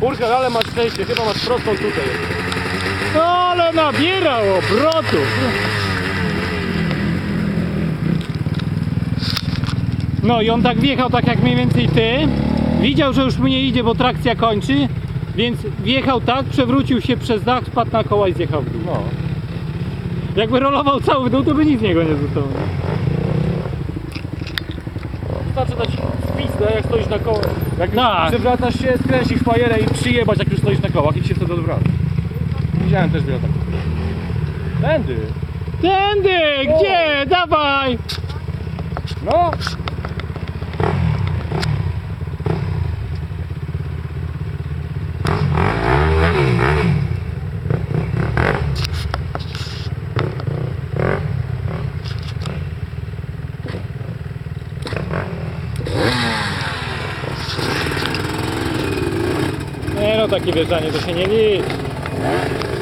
Urkel, ale masz szczęście, chyba masz prostą tutaj. No ale nabierał obrotów. No i on tak wjechał tak jak mniej więcej ty. Widział, że już mnie idzie, bo trakcja kończy. Więc wjechał tak, przewrócił się przez dach, spadł na koła i zjechał w dół. No. Jakby rolował cały w dół, to by nic z niego nie zostało. Wystarczy dać spizdę, jak stoisz na kołach. Jak Tak. przewracasz się, skręcisz fajerę i przyjebać, jak już stoisz na kołach i ci się wtedy odwraca. Widziałem też wiele takich. Tędy. Tędy! Gdzie? Dawaj! No, takie wjeżdżanie to się nie liczy.